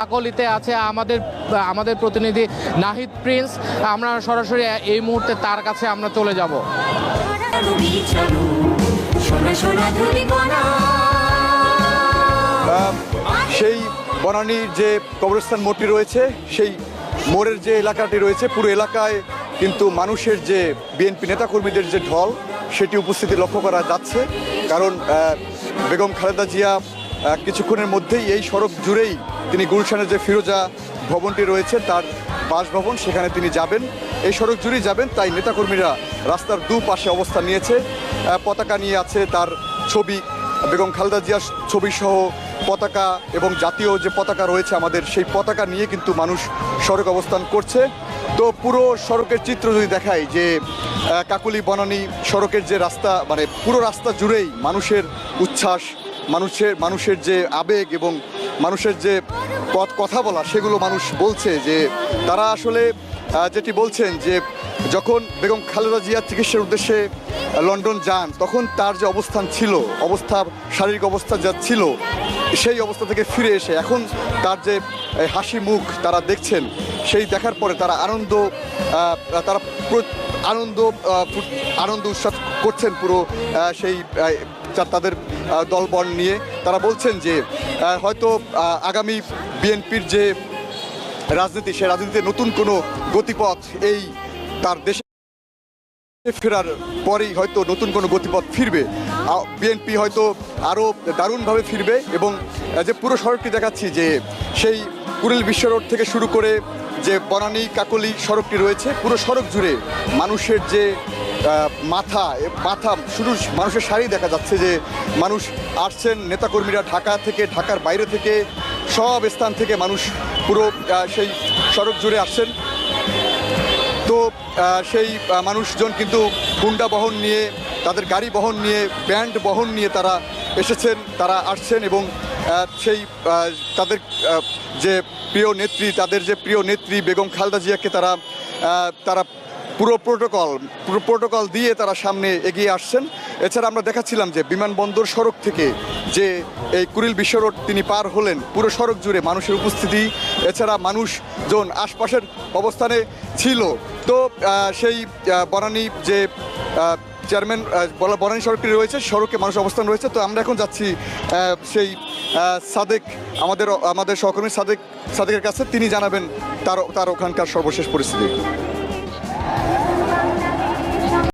কাকলিতে আছে আমাদের আমাদের প্রতিনিধি নাহিদ প্রিন্স। আমরা সরাসরি এই মুহূর্তে তার কাছে আমরা চলে যাব। সেই বনানীর যে কবরস্থান মোড়টি রয়েছে, সেই মোড়ের যে এলাকাটি রয়েছে, পুরো এলাকায় কিন্তু মানুষের যে বিএনপি নেতাকর্মীদের যে ঢল, সেটি উপস্থিতি লক্ষ্য করা যাচ্ছে। কারণ বেগম খালেদা জিয়া কিছুক্ষণের মধ্যেই এই সড়ক জুড়েই তিনি গুলশানের যে ফিরোজা ভবনটি রয়েছে, তার বাসভবন, সেখানে তিনি যাবেন। এই সড়ক জুড়েই যাবেন, তাই নেতাকর্মীরা রাস্তার দুপাশে অবস্থান নিয়েছে। পতাকা নিয়ে আছে তার ছবি। বেগম খালেদা জিয়ার ছবি সহ পতাকা এবং জাতীয় যে পতাকা রয়েছে আমাদের, সেই পতাকা নিয়ে কিন্তু মানুষ সড়ক অবস্থান করছে। তো পুরো সড়কের চিত্র যদি দেখাই যে কাকুলি বনানী সড়কের যে রাস্তা মানে পুরো রাস্তা জুড়েই মানুষের উচ্ছ্বাস মানুষের মানুষের যে আবেগ এবং মানুষের যে পথ কথা বলা, সেগুলো মানুষ বলছে যে, তারা আসলে যেটি বলছেন যে, যখন বেগম খালেদা জিয়া চিকিৎসার উদ্দেশ্যে লন্ডন যান, তখন তার যে অবস্থান ছিল, অবস্থা, শারীরিক অবস্থা যা ছিল, সেই অবস্থা থেকে ফিরে এসে এখন তার যে হাসি মুখ তারা দেখছেন, সেই দেখার পরে তারা আনন্দ তারা আনন্দ আনন্দ উৎসাহ করছেন পুরো সেই আহ, তাদের দলবল নিয়ে তারা বলছেন যে হয়তো আগামী বিএনপির যে রাজনীতি সে রাজনীতিতে নতুন কোনো গতিপথ এই তার দেশে ফেরার পরেই হয়তো নতুন কোনো গতিপথ ফিরবে। বিএনপি হয়তো আরও দারুণভাবে ফিরবে এবং যে পুরো সড়কটি দেখাচ্ছি যে সেই কুড়িল বিশ্ব রোড থেকে শুরু করে যে বনানী কাকলি সড়কটি রয়েছে পুরো সড়ক জুড়ে মানুষের যে মাথা মাথা, শুধু মানুষের শাড়ি দেখা যাচ্ছে যে মানুষ আসছেন, নেতাকর্মীরা ঢাকা থেকে, ঢাকার বাইরে থেকে, সব স্থান থেকে মানুষ পুরো সেই সড়ক জুড়ে আসছেন। তো সেই মানুষজন কিন্তু গুন্ডা বহন নিয়ে, তাদের গাড়ি বহন নিয়ে, ব্যান্ড বহন নিয়ে তারা এসেছেন, তারা আসছেন এবং সেই তাদের যে প্রিয় নেত্রী, তাদের যে প্রিয় নেত্রী বেগম খালেদা জিয়াকে তারা তারা পুরো প্রোটোকল পুরো প্রোটোকল দিয়ে তারা সামনে এগিয়ে আসছেন। এছাড়া আমরা দেখাচ্ছিলাম যে বিমানবন্দর সড়ক থেকে যে এই কুড়িল বিশ্ব রোড তিনি পার হলেন, পুরো সড়ক জুড়ে মানুষের উপস্থিতি, এছাড়া মানুষজন আশপাশের অবস্থানে ছিল। তো সেই বনানী যে চেয়ারম্যান বলা বনানী সড়কটি রয়েছে, সড়কে মানুষ অবস্থান রয়েছে। তো আমরা এখন যাচ্ছি সেই সাদেক, আমাদের আমাদের সহকর্মী সাদেক, সাদেকের কাছে। তিনি জানাবেন তার তার ওখানকার সর্বশেষ পরিস্থিতি।